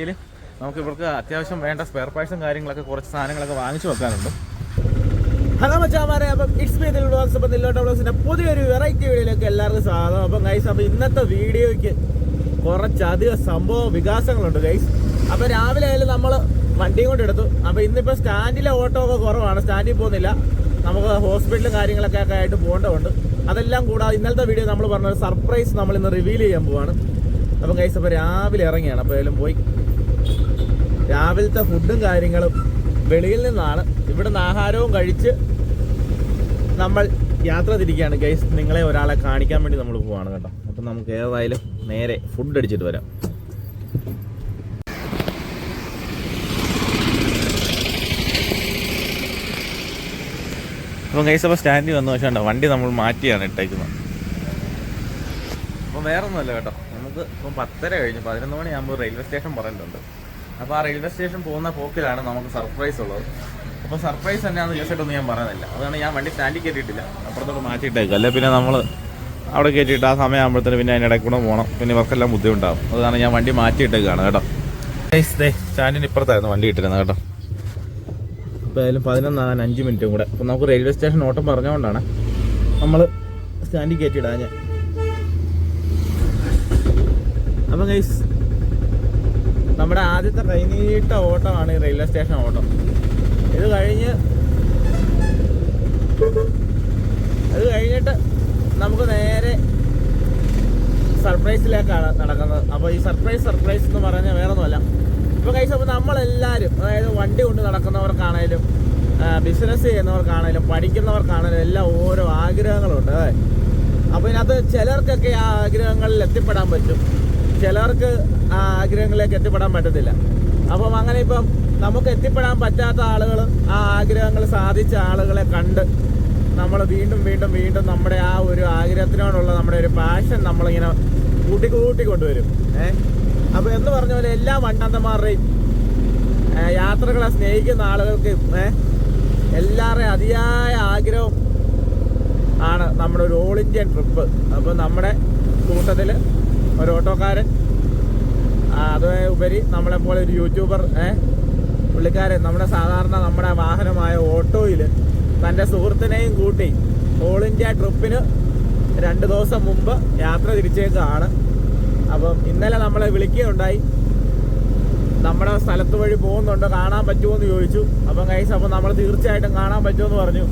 നമുക്ക് ഇവർക്ക് അത്യാവശ്യം വേണ്ട സ്പെയർ പാർട്സും കാര്യങ്ങളൊക്കെ കുറച്ച് സാധനങ്ങളൊക്കെ വാങ്ങിച്ചു വെക്കാനുണ്ട്. ഹലോ മച്ചാമാരെ അപ്പം ഇറ്റ്സ് മീ വ്ളോഗ്സ് അപ്പം ദില്ലോട്ട വ്ളോഗ്സിന്റെ പുതിയൊരു വെറൈറ്റി വീഡിയോയിലേക്ക് എല്ലാവർക്കും സ്വാഗതം. അപ്പം ഗൈസ് അപ്പം ഇന്നത്തെ വീഡിയോയ്ക്ക് കുറച്ചധികം സംഭവ വികാസങ്ങളുണ്ട് ഗൈസ് അപ്പം രാവിലെ ആയാലും നമ്മൾ വണ്ടിയും കൊണ്ട് എടുത്തു. അപ്പം ഇന്നിപ്പോൾ സ്റ്റാൻഡിലെ ഓട്ടോ ഒക്കെ കുറവാണ്. സ്റ്റാൻഡിൽ പോകുന്നില്ല. നമുക്ക് ഹോസ്പിറ്റലും കാര്യങ്ങളൊക്കെ ഒക്കെ ആയിട്ട് പോകേണ്ടതുണ്ട്. അതെല്ലാം കൂടാതെ ഇന്നലത്തെ വീഡിയോ നമ്മൾ പറഞ്ഞൊരു സർപ്രൈസ് നമ്മൾ ഇന്ന് റിവീൽ ചെയ്യാൻ പോവാണ്. അപ്പം ഗൈസ് അപ്പോൾ രാവിലെ ഇറങ്ങിയാണ്. അപ്പോൾ ഏതായാലും പോയി രാവിലത്തെ ഫുഡും കാര്യങ്ങളും വെളിയിൽ നിന്നാണ്. ഇവിടുന്ന് ആഹാരവും കഴിച്ച് നമ്മൾ യാത്ര തിരിക്കുകയാണ്. ഗൈസ് നിങ്ങളെ ഒരാളെ കാണിക്കാൻ വേണ്ടി നമ്മൾ പോവാണ് കേട്ടോ. അപ്പം നമുക്ക് ഏതായാലും നേരെ ഫുഡ് അടിച്ചിട്ട് വരാം. അപ്പം ഗൈസ് അപ്പോൾ സ്റ്റാൻഡിൽ വന്നു. പക്ഷേ വണ്ടി നമ്മൾ മാറ്റിയാണ് ഇട്ടേക്കുന്നത്. അപ്പം വേറെ ഒന്നുമല്ല കേട്ടോ. നമുക്ക് ഇപ്പം പത്തര കഴിഞ്ഞു. പതിനൊന്ന് മണിയാകുമ്പോൾ റെയിൽവേ സ്റ്റേഷൻ പറഞ്ഞിട്ടുണ്ട് അപ്പോൾ ആ റെയിൽവേ സ്റ്റേഷൻ പോകുന്ന പോക്കിലാണ് നമുക്ക് സർപ്രൈസ് ഉള്ളത്. അപ്പോൾ സർപ്രൈസ് തന്നെയാണ് ചോദിച്ചിട്ടൊന്നും ഞാൻ പറയുന്നില്ല അതാണ് ഞാൻ വണ്ടി സ്റ്റാൻഡിൽ കയറ്റിയിട്ടില്ല അപ്പുറത്തോട്ട് മാറ്റിയിട്ടേക്കും. അല്ലെ? പിന്നെ നമ്മൾ അവിടെ കയറ്റിയിട്ട് ആ സമയമാകുമ്പോഴത്തേന് പിന്നെ അതിന്റെ ഇടയ്ക്കൂടെ കൂടെ പോകണം പിന്നെ ഇവർക്കെല്ലാം ബുദ്ധിമുട്ടാകും. അതാണ് ഞാൻ വണ്ടി മാറ്റിയിട്ടേക്കാണ് കേട്ടോ. സ്റ്റാൻഡിന് ഇപ്പുറത്തായിരുന്നു വണ്ടി ഇട്ടിരുന്നത് കേട്ടോ. ഇപ്പോൾ ഏതായാലും പതിനൊന്നാകാൻ അഞ്ച് മിനിറ്റും കൂടെ. അപ്പം നമുക്ക് റെയിൽവേ സ്റ്റേഷൻ ഓട്ടം പറഞ്ഞുകൊണ്ടാണ് നമ്മൾ സ്റ്റാൻഡിൽ കയറ്റിയിടാ ഞാൻ അപ്പം ഗൈസ് നമ്മുടെ ആദ്യത്തെ കൈനീട്ട ഓട്ടമാണ് ഈ റെയിൽവേ സ്റ്റേഷൻ ഓട്ടം. ഇത് കഴിഞ്ഞ് അത് കഴിഞ്ഞിട്ട് നമുക്ക് നേരെ സർപ്രൈസിലേക്കാണ് നടക്കുന്നത്. അപ്പോൾ ഈ സർപ്രൈസ് സർപ്രൈസ് എന്ന് പറഞ്ഞാൽ വേറെ ഒന്നുമല്ല ഇപ്പോൾ കഴിച്ച അപ്പോൾ നമ്മളെല്ലാവരും അതായത് വണ്ടി കൊണ്ട് നടക്കുന്നവർക്കാണേലും ബിസിനസ് ചെയ്യുന്നവർക്കാണേലും പഠിക്കുന്നവർക്കാണേലും എല്ലാം ഓരോ ആഗ്രഹങ്ങളുണ്ട് അതെ അപ്പോൾ ഇതിനകത്ത് ചിലർക്കൊക്കെ ആ ആഗ്രഹങ്ങളിൽ എത്തിപ്പെടാൻ പറ്റും. ചിലർക്ക് ആ ആഗ്രഹങ്ങളിലേക്ക് എത്തിപ്പെടാൻ പറ്റത്തില്ല. അപ്പം അങ്ങനെ ഇപ്പം നമുക്ക് എത്തിപ്പെടാൻ പറ്റാത്ത ആളുകൾ ആ ആഗ്രഹങ്ങൾ സാധിച്ച ആളുകളെ കണ്ട് നമ്മൾ വീണ്ടും വീണ്ടും വീണ്ടും നമ്മുടെ ആ ഒരു ആഗ്രഹത്തിനോടുള്ള നമ്മുടെ ഒരു പാഷൻ നമ്മളിങ്ങനെ കൂട്ടി കൂട്ടി കൊണ്ടുവരും. ഏഹ് അപ്പോൾ എന്ന് പറഞ്ഞ പോലെ എല്ലാ വണ്ടന്തമാരുടെയും യാത്രകളെ സ്നേഹിക്കുന്ന ആളുകൾക്ക് ഏഹ് എല്ലാവരുടെയും അതിയായ ആഗ്രഹം ആണ് നമ്മുടെ ഒരു ഓൾ ഇന്ത്യൻ ട്രിപ്പ് അപ്പോൾ നമ്മുടെ കൂട്ടത്തിൽ ഒരു ഓട്ടോക്കാരൻ അത് ഉപരി നമ്മളെ പോലെ ഒരു യൂട്യൂബർ പുള്ളിക്കാരൻ നമ്മുടെ സാധാരണ നമ്മുടെ വാഹനമായ ഓട്ടോയിൽ തന്റെ സുഹൃത്തിനെയും കൂട്ടി ഓൾ ഇന്ത്യ ട്രിപ്പിന് രണ്ട് ദിവസം മുമ്പ് യാത്ര തിരിച്ചേക്കാണ്. അപ്പം ഇന്നലെ നമ്മളെ വിളിക്കുകയുണ്ടായി. നമ്മുടെ സ്ഥലത്ത് വഴി പോകുന്നുണ്ട്? കാണാൻ പറ്റുമോ എന്ന് ചോദിച്ചു. അപ്പം കൈസ് അപ്പം നമ്മൾ തീർച്ചയായിട്ടും കാണാൻ പറ്റുമെന്ന് പറഞ്ഞു.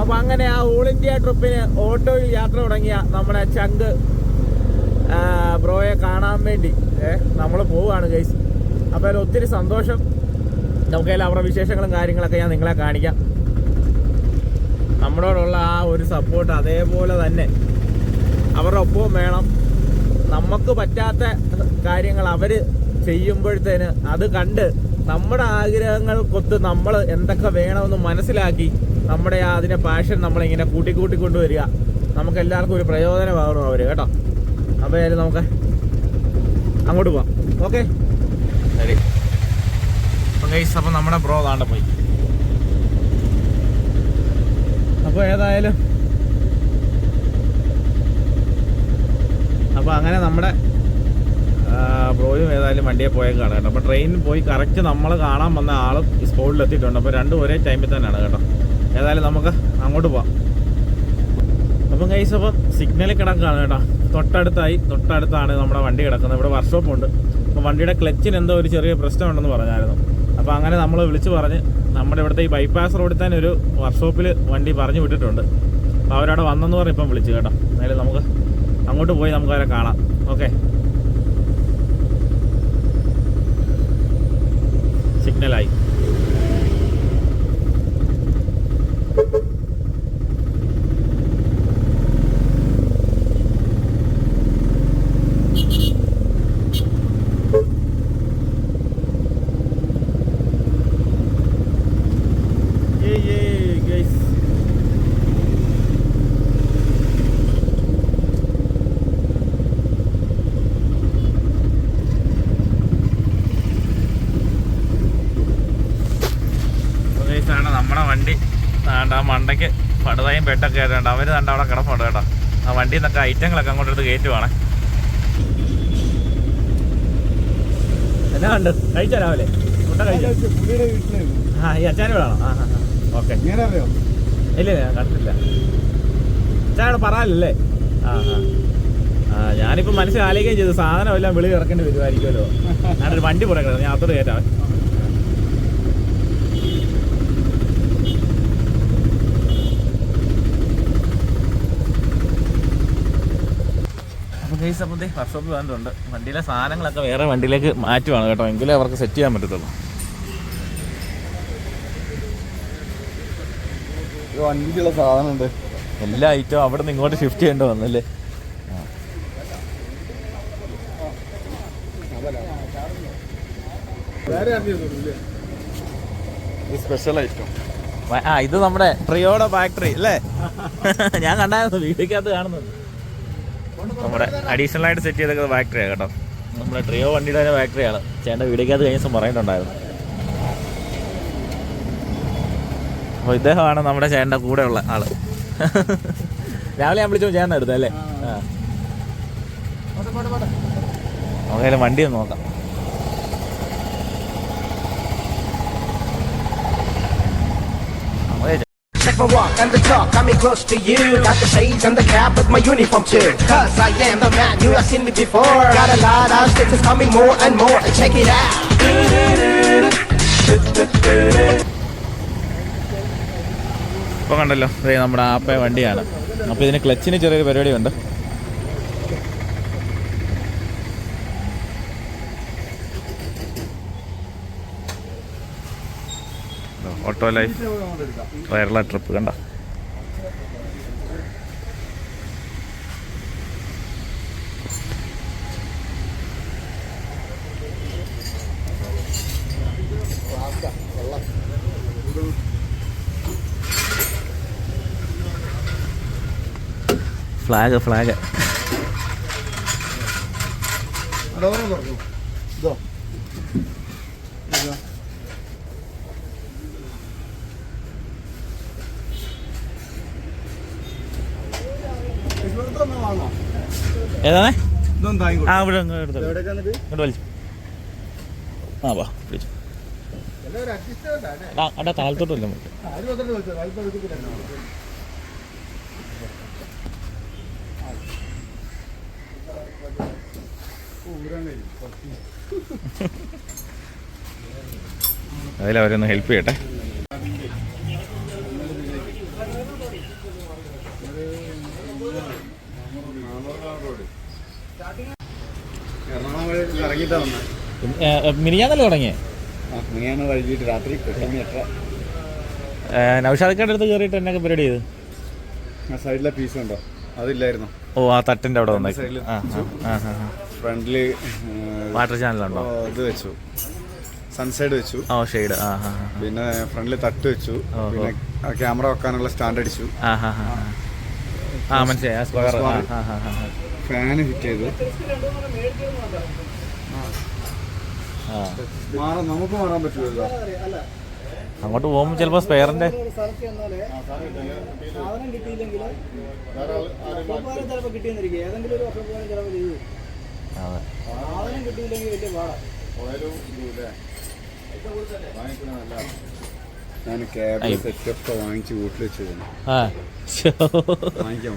അപ്പം അങ്ങനെ ആ ഓൾ ഇന്ത്യ ട്രിപ്പിന് ഓട്ടോയിൽ യാത്ര തുടങ്ങിയ നമ്മുടെ ചങ്ക് ബ്രോയെ കാണാൻ വേണ്ടി നമ്മൾ പോവുകയാണ് ഗൈസ് അപ്പോൾ അതിൽ ഒത്തിരി സന്തോഷം. നമുക്കതിൽ അവരുടെ വിശേഷങ്ങളും കാര്യങ്ങളൊക്കെ ഞാൻ നിങ്ങളെ കാണിക്കാം. നമ്മളോടുള്ള ആ ഒരു സപ്പോർട്ട് അതേപോലെ തന്നെ. അവരുടെ ഒപ്പവും വേണം. നമുക്ക് പറ്റാത്ത കാര്യങ്ങൾ അവർ ചെയ്യുമ്പോഴത്തേന് അത് കണ്ട് നമ്മുടെ ആഗ്രഹങ്ങൾക്കൊത്ത് നമ്മൾ എന്തൊക്കെ വേണമെന്ന് മനസ്സിലാക്കി നമ്മുടെ ആ അതിന്റെ പാഷൻ നമ്മളിങ്ങനെ കൂട്ടി കൊണ്ടുവരിക നമുക്ക് എല്ലാവർക്കും ഒരു പ്രയോജനമാകണം അവർ കേട്ടോ. അപ്പോൾ നമുക്ക് അങ്ങോട്ട് പോവാം. ഓക്കെ. ശരി. അപ്പം ഗൈസ് അപ്പം നമ്മുടെ ബ്രോ താണ്ട പോയി. അപ്പോൾ ഏതായാലും അപ്പോൾ അങ്ങനെ നമ്മുടെ ബ്രോയും ഏതായാലും വണ്ടിയെ പോയേക്കാണ് കേട്ടോ. അപ്പോൾ ട്രെയിനിൽ പോയി കറക്റ്റ് നമ്മൾ കാണാൻ വന്ന ആളും സ്പോട്ടിലെത്തിയിട്ടുണ്ട് അപ്പോൾ രണ്ടും ഒരേ ടൈമിൽ തന്നെയാണ് കേട്ടോ. ഏതായാലും നമുക്ക് അങ്ങോട്ട് പോവാം. അപ്പം കൈസ് അപ്പം സിഗ്നലിൽ കിടക്കുകയാണ് കേട്ടോ. തൊട്ടടുത്തായി തൊട്ടടുത്താണ് നമ്മുടെ വണ്ടി കിടക്കുന്നത്. ഇവിടെ വർക്ക്ഷോപ്പ് ഉണ്ട്. അപ്പോൾ വണ്ടിയുടെ ക്ലച്ചിന് എന്തോ ഒരു ചെറിയ പ്രശ്നമുണ്ടെന്ന് പറഞ്ഞായിരുന്നു. അപ്പോൾ അങ്ങനെ നമ്മൾ വിളിച്ച് പറഞ്ഞ് നമ്മുടെ ഇവിടുത്തെ ഈ ബൈപ്പാസ് റോഡിൽ തന്നെ ഒരു വർക്ക്ഷോപ്പിൽ വണ്ടി പറഞ്ഞു വിട്ടിട്ടുണ്ട്. അപ്പോൾ അവരവിടെ വന്നെന്ന് പറഞ്ഞ് ഇപ്പം വിളിച്ചു കേട്ടോ. എന്നാലും നമുക്ക് അങ്ങോട്ട് പോയി നമുക്ക് അവരെ കാണാം. ഓക്കെ സിഗ്നലായി Yay, yay, guys. അപ്പോൾ guys, ആണ് നമ്മുടെ വണ്ടി ആ മണ്ടയ്ക്ക് പടുതായും പെട്ടൊക്കെ ആയിട്ടുണ്ട് അവർ കണ്ട അവിടെ കിടപ്പുണ്ട് കേട്ടോ. ആ വണ്ടിയിൽ നിന്നൊക്കെ ഐറ്റങ്ങളൊക്കെ അങ്ങോട്ട് എടുത്ത് കയറ്റുവാണ്. എന്നാ ഉണ്ട് കഴിച്ചോ രാവിലെ? മുട്ട കഴിച്ചോ? പുള്ളിയുടെ വീട്ടിലായിരുന്നു. ആ ഈ അച്ചാനും വേണോ? ആ ആ ഓക്കെ. ഇങ്ങനെ അറിയോ ഇല്ല ഇല്ല, കണ്ടില്ല കണ്ടിട്ടില്ല. അച്ചാനോട് പറയാനല്ലേ? ആ ആ. ആ ഞാനിപ്പോൾ മനസ്സിൽ ആലോചിക്കുകയും ചെയ്തു. സാധനം എല്ലാം വിളി ഇറക്കേണ്ടി വരുമായിരിക്കുമല്ലോ ഞാനൊരു വണ്ടി പുറകെ. ഞാൻ അത്തോട് കയറ്റാം. അപ്പോൾ സംബന്ധി വർക്ക്ഷോപ്പിൽ വന്നിട്ടുണ്ട്. വണ്ടിയിലെ സാധനങ്ങളൊക്കെ വേറെ വണ്ടിയിലേക്ക് മാറ്റുവാണ് കേട്ടോ. എങ്കിലേ അവർക്ക് സെറ്റ് ചെയ്യാൻ പറ്റത്തുള്ളൂ. വണ്ടിക്കുള്ള സാധനമുണ്ട്. എല്ലാ ഐറ്റവും അവിടെ നിന്ന് ഇങ്ങോട്ട് ഷിഫ്റ്റ് ചെയ്യേണ്ടി വന്നല്ലേ? സ്പെഷ്യൽ ഐറ്റം വ- ആ ഇത് നമ്മുടെ ട്രിയോടെ ഫാക്ടറി അല്ലേ? ഞാൻ കണ്ടായിരുന്നു വീടിക്കകത്ത് കാണുന്നത്. നമ്മുടെ അഡീഷണൽ ആയിട്ട് സെറ്റ് ചെയ്തൊക്കെ ഫാക്ടറിയാണ് കേട്ടോ. നമ്മുടെ ട്രിയോ വണ്ടിയുടെ തന്നെ ഫാക്ടറിയാണ് ചേട്ടന്റെ വീടിക്കകത്ത് കഴിഞ്ഞ ദിവസം പറഞ്ഞിട്ടുണ്ടായിരുന്നു. അപ്പോൾ ഇദ്ദേഹമാണ് നമ്മുടെ ചേട്ടന്റെ ഉള്ള ആൾ. രാവിലെ ഞാൻ വിളിച്ചപ്പോൾ ചേട്ടൻ എടുത്തല്ലേ നമുക്കതിൽ വണ്ടി ഒന്ന് നോക്കാം. Check my walk and the talk, me close to you. Got the shades and the cap with my uniform too. Cause I am the man, you have seen me before. Got a lot of stitches coming more and more. Check it out. ഇപ്പോൾ കണ്ടല്ലോ നമ്മുടെ ആപ്പ വണ്ടിയാണ് അപ്പോൾ ഇതിന് ക്ലച്ചിന് ചെറിയൊരു പരിപാടിയുണ്ട് auto life Kerala trip കണ്ട? Flag flag. ഇതോ. ഇതാ. ഇവിടുത്തെ ഒന്ന് വാങ്ങോ? ഏതാണേ? ആ. ഇവിടെ ഇങ്ങോട്ട് വലിച്ചു. ആ വാ പിടിച്ചു. അവിടെ? താഴത്തോട്ട് വല്ല അതിലവരൊന്ന് ഹെൽപ്പ് അതിൽ എറണാകുളം വഴി ഇറങ്ങിയിട്ടാ വന്നത് മിനിഞ്ഞാന്നല്ലേ തുടങ്ങിയേ? വൈകിട്ട് രാത്രി എട്ട് മണി എട്ടര. നൗഷാദിക്കാരുടെ അടുത്ത് കയറിയിട്ട് എന്നൊക്കെ പരിപാടി ചെയ്ത്? ആ സൈഡിലെ പീസ് ഉണ്ടോ അതില്ലായിരുന്നു. ഓ ആ തട്ടിന്റെ അവിടെ വന്നേ ഫ്രണ്ടിൽ വാട്ടർ ചാനലുണ്ടോ? ഇത് വെച്ചു. സൺസൈഡ് വെച്ചു. Oh shade. പിന്നെ ഫ്രണ്ടിൽ തട്ട് വെച്ചു. പിന്നെ ക്യാമറ വെക്കാനുള്ള സ്റ്റാൻഡ് അടിച്ചു. ആ മനസ്സിലായി. ഫാന് ഫിറ്റ് ചെയ്തു. നമുക്ക് മാറാൻ പറ്റുമല്ലോ അങ്ങോട്ട് പോകുമ്പോൾ ചിലപ്പോൾ സ്പെയറിന്റെ ഞാൻ ക്യാബ് സെറ്റപ്പ് വാങ്ങിച്ച് വീട്ടിൽ വെച്ചു. വാങ്ങിക്കാം.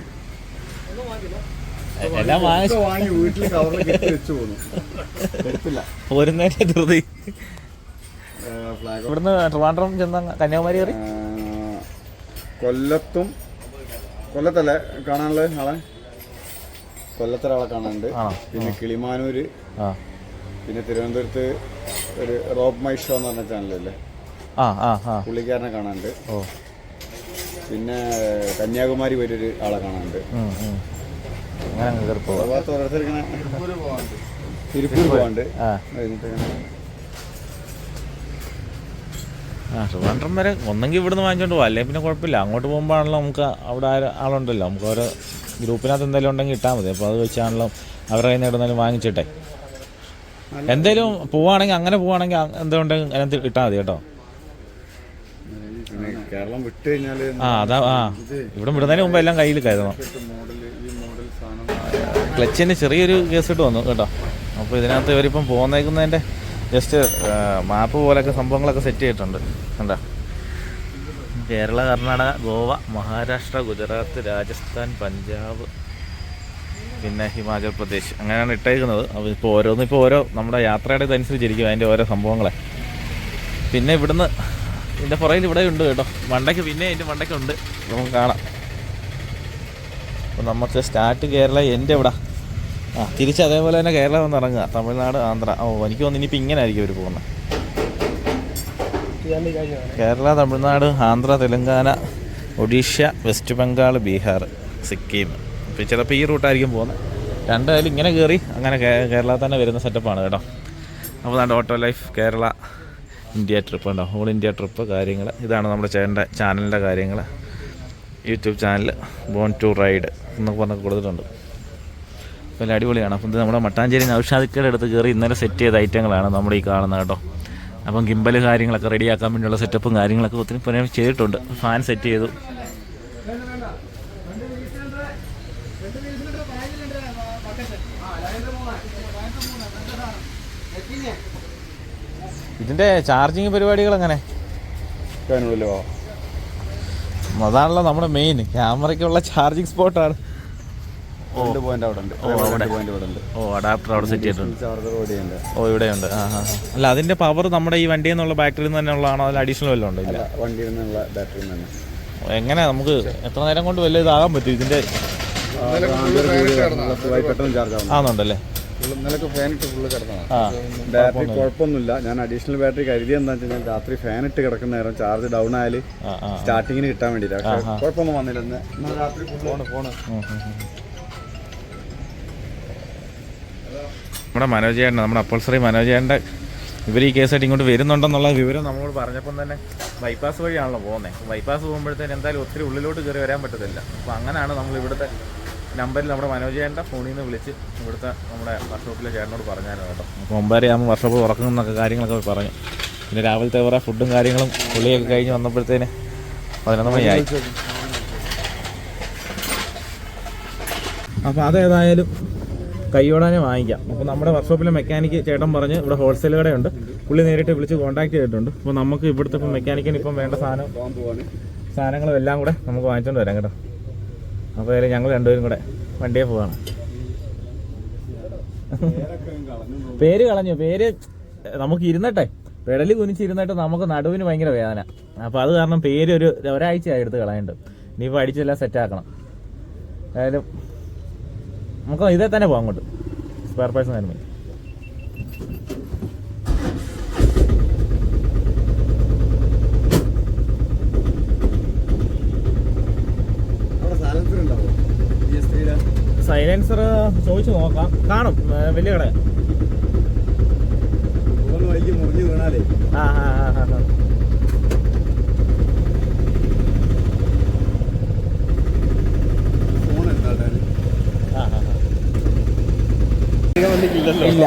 എല്ലാം വാങ്ങിച്ചു വാങ്ങി വീട്ടിൽ കവറിൽ കെട്ടി വെച്ച് പോകുന്നു എടുത്തില്ല നേരം ധൃതി. ഫ്ലാഗ് ഇവിടുന്ന് ട്രിവാൻഡ്രം ചെന്ന കന്യാകുമാരി കയറി? കൊല്ലത്തും കൊല്ലത്തല്ലേ കാണാനുള്ള ആളെ? കൊല്ലത്തൊരാളെ കാണാനുണ്ട്. പിന്നെ കിളിമാനൂര്. ആ. പിന്നെ തിരുവനന്തപുരത്ത് ഒരു റോബ് മൈ ഷോ എന്ന് പറഞ്ഞ ചാനലല്ലേ ആ ആ ആ. പുള്ളിക്കാരനെ കാണാനുണ്ട്. ഓ. പിന്നെ കന്യാകുമാരി വരെ ഒരു ആളെ കാണാനുണ്ട്. അങ്ങനെ അങ്ങ് കയറി പോവാം. തിരുപ്പൂർ പോവാണ്ട്. ആ. ആ ട്രിവാൻഡ്രം വരെ. ഒന്നെങ്കിൽ ഇവിടുന്ന് വാങ്ങിച്ചോണ്ട് പോവാം. അല്ലെങ്കിൽ പിന്നെ കുഴപ്പമില്ല. അങ്ങോട്ട് പോകുമ്പോഴാണല്ലോ നമുക്ക് അവിടെ ആര് ആളുണ്ടല്ലോ. നമുക്ക് ഓരോ ഗ്രൂപ്പിനകത്ത് എന്തെങ്കിലും ഉണ്ടെങ്കിൽ ഇട്ടാൽ മതി. അപ്പോൾ അത് വെച്ചാണല്ലോ അവരുടെ കയ്യിൽ നിന്ന് എവിടുന്നാലും വാങ്ങിച്ചിട്ടെ. എന്തേലും പോവാണെങ്കിൽ അങ്ങനെ പോവാണെങ്കിൽ എന്തുണ്ടെങ്കിൽ അതിനകത്ത് ഇട്ടാൽ മതി കേട്ടോ. കേരളം വിട്ട് കഴിഞ്ഞാൽ ആ അതാ ആ. ഇവിടെ വിടുന്നതിന് മുമ്പ് എല്ലാം കയ്യിൽ കരുതണം. ക്ലച്ചിന് ചെറിയൊരു കേസ് ഇട്ട് വന്നു കേട്ടോ. അപ്പോൾ ഇതിനകത്ത് ഇവരിപ്പം പോന്നേക്കുന്നതിന്റെ ജസ്റ്റ് മാപ്പ് പോലൊക്കെ സംഭവങ്ങളൊക്കെ സെറ്റ് ചെയ്തിട്ടുണ്ട്. കണ്ടോ? കേരള കർണാടക ഗോവ മഹാരാഷ്ട്ര ഗുജറാത്ത് രാജസ്ഥാൻ പഞ്ചാബ് പിന്നെ ഹിമാചൽ പ്രദേശ്. അങ്ങനെയാണ് ഇട്ടേക്കുന്നത്. അപ്പോൾ ഇപ്പോൾ ഓരോന്ന് ഇപ്പോൾ ഓരോ നമ്മുടെ യാത്രയുടെ ഇതനുസരിച്ചിരിക്കും അതിന്റെ ഓരോ സംഭവങ്ങളെ. പിന്നെ ഇവിടുന്ന് ഇതിന്റെ പുറകിൽ ഇവിടെ ഉണ്ട് കേട്ടോ. മണ്ടയ്ക്ക് പിന്നെ അതിന്റെ മണ്ടയ്ക്കുണ്ട് നമുക്ക് കാണാം. അപ്പോൾ നമുക്ക് സ്റ്റാർട്ട് കേരള എന്റെ ഇവിടെ. ആ തിരിച്ച് അതേപോലെ തന്നെ കേരളം വന്ന് ഇറങ്ങുക. തമിഴ്നാട് ആന്ധ്ര. ഓ എനിക്ക് തോന്നുന്നു ഇനിയിപ്പോൾ ഇങ്ങനെ ആയിരിക്കും അവർ പോകുന്നത് കേരള തമിഴ്നാട് ആന്ധ്ര തെലങ്കാന ഒഡീഷ വെസ്റ്റ് ബംഗാൾ ബീഹാർ സിക്കിം. ഇപ്പോൾ ചിലപ്പോൾ ഈ റൂട്ടായിരിക്കും പോകുന്നത് രണ്ടായാലും ഇങ്ങനെ കയറി അങ്ങനെ കേരള തന്നെ വരുന്ന സെറ്റപ്പാണ് കേട്ടോ. അപ്പോൾ നമ്മുടെ auto life Kerala India trip ഉണ്ടോ ഓൾ ഇന്ത്യ ട്രിപ്പ് കാര്യങ്ങൾ ഇതാണ് നമ്മുടെ ചേട്ടന്റെ ചാനലിന്റെ കാര്യങ്ങൾ YouTube channel born to ride എന്നൊക്കെ പറഞ്ഞ് കൊടുത്തിട്ടുണ്ട്. എല്ലാം അടിപൊളിയാണ്. അപ്പം ഇത് നമ്മുടെ മട്ടാഞ്ചേരി നൗഷാദിക്കയുടെ അടുത്ത് കയറി ഇന്നലെ സെറ്റ് ചെയ്ത ഐറ്റങ്ങളാണ് നമ്മൾ ഈ കാണുന്നത് കേട്ടോ. അപ്പം ഗിമ്പൽ കാര്യങ്ങളൊക്കെ റെഡിയാക്കാൻ വേണ്ടിയുള്ള സെറ്റപ്പും കാര്യങ്ങളൊക്കെ ഒത്തിരി പുനഃ ചെയ്തിട്ടുണ്ട്. ഫാൻ സെറ്റ് ചെയ്തു. ഇതിന്റെ ചാർജിങ് പരിപാടികൾ എങ്ങനെ? അതാണല്ലോ നമ്മുടെ മെയിൻ ക്യാമറയ്ക്കുള്ള ചാർജിങ് സ്പോട്ടാണ് രണ്ട് പോയിന്റ് അവിടെ ഉണ്ട് ഓ, അവിടെ. രണ്ട് പോയിന്റ് ഇവിടെ ഉണ്ട് ഓ അഡാപ്റ്റർ അവിടെ സെറ്റ് ചെയ്തിട്ടുണ്ട്. ചാർജർ ഓ ഇവിടെയുണ്ട്. ആ ആ ആ. അല്ല അതിന്റെ പവർ നമ്മുടെ ഈ വണ്ടിയിൽ നിന്നുള്ള ബാറ്ററിയിൽ നിന്ന് തന്നെ ഉള്ളതാണോ അതിൽ അഡീഷണൽ വല്ലതും ഉണ്ടോ ഇല്ല? വണ്ടിയിൽ നിന്നുള്ള ബാറ്ററി തന്നെ എങ്ങനെ? നമുക്ക് എത്ര നേരം കൊണ്ട് വല്ല ഇതാകാൻ പറ്റും ഇതിന്റെ? ആണെന്നുണ്ടല്ലേ ഇന്നലൊക്കെ ഫാൻ ഇട്ട് ഫുള്ള് കിടന്നതാണ് ബാറ്ററി കുഴപ്പമൊന്നുമില്ല. ഞാൻ അഡീഷണൽ ബാറ്ററി കരുതി എന്താ വെച്ചാൽ രാത്രി ഫാൻ ഇട്ട് കിടക്കുന്ന നേരം ചാർജ് ഡൗൺ ആയാൽ സ്റ്റാർട്ടിങ്ങിന് കിട്ടാൻ പക്ഷേ കുഴപ്പമൊന്നും വന്നില്ല. ഇന്ന് രാത്രി ഫോണ് ഫോണ്. നമ്മുടെ മനോജ് ചേട്ടൻ നമ്മുടെ അപ്പൾസറി മനോജ് ചേട്ടന്റെ ഇവർ ഈ കേസായിട്ട് ഇങ്ങോട്ട് വരുന്നുണ്ടെന്നുള്ള വിവരം നമ്മളോട് പറഞ്ഞപ്പം തന്നെ ബൈപ്പാസ് വഴിയാണല്ലോ പോകുന്നത് ബൈപ്പാസ് പോകുമ്പോഴത്തേന് എന്തായാലും ഒത്തിരി ഉള്ളിലോട്ട് കയറി വരാൻ പറ്റത്തില്ല. അപ്പോൾ അങ്ങനെയാണ് നമ്മൾ ഇവിടുത്തെ നമ്പറിൽ നമ്മുടെ മനോജ് ചേട്ടന്റെ ഫോണിൽ നിന്ന് വിളിച്ച് ഇവിടുത്തെ നമ്മുടെ വർക്ക്ഷോപ്പിലെ ചേട്ടനോട് പറഞ്ഞായിരുന്നു കേട്ടോ. അപ്പോൾ ഒമ്പതര ആകുമ്പോൾ വർക്ക്ഷോപ്പ് തുറക്കുന്നൊക്കെ കാര്യങ്ങളൊക്കെ പറഞ്ഞു. പിന്നെ രാവിലത്തെ കുറേ ഫുഡും കാര്യങ്ങളും പുള്ളിയൊക്കെ കഴിഞ്ഞ് വന്നപ്പോഴത്തേന് പതിനൊന്ന് മണിയായി അപ്പോൾ അതേതായാലും കൈയോടാനെ വാങ്ങിക്കാം. അപ്പോൾ നമ്മുടെ വർക്ക്ഷോപ്പിലെ മെക്കാനിക്ക് ചേട്ടൻ പറഞ്ഞ് ഇവിടെ ഹോൾസെയിൽ കടയുണ്ട്. പുള്ളി നേരിട്ട് വിളിച്ച് കോൺടാക്ട് ചെയ്തിട്ടുണ്ട്. അപ്പോൾ നമുക്ക് ഇവിടുത്തെ ഇപ്പം മെക്കാനിക്കിന് ഇപ്പം വേണ്ട സാധനം സാധനങ്ങളും എല്ലാം കൂടെ നമുക്ക് വാങ്ങിച്ചുകൊണ്ട് വരാം കേട്ടോ. അപ്പോൾ അതിൽ ഞങ്ങൾ രണ്ടുപേരും കൂടെ വണ്ടിയെ പോവാണ്. പേര് കളഞ്ഞു. പേര് നമുക്ക് ഇരുന്നട്ടെ. പെടലി കുനിച്ചിരുന്നിട്ട് നമുക്ക് നടുവിന് ഭയങ്കര വേദന. അപ്പോൾ അത് കാരണം പേര് ഒരു ഒരാഴ്ചയായി എടുത്ത് കളയുന്നുണ്ട്. ഇനിയിപ്പോൾ അടിച്ചെല്ലാം സെറ്റാക്കണം ഏതായാലും നമുക്ക് ഇതേ തന്നെ പോകാം അങ്ങോട്ട്. സ്പെയർ പേഴ്സൺ നേരം സാലൻസർ ചോദിച്ചു നോക്കാം. കാണും. വലിയ കട മുറിഞ്ഞ് വീണാലേ. ആ ആ ആ ആ, ആ. ഫോൺ ആ, ആ, ആ. ഇല്ല.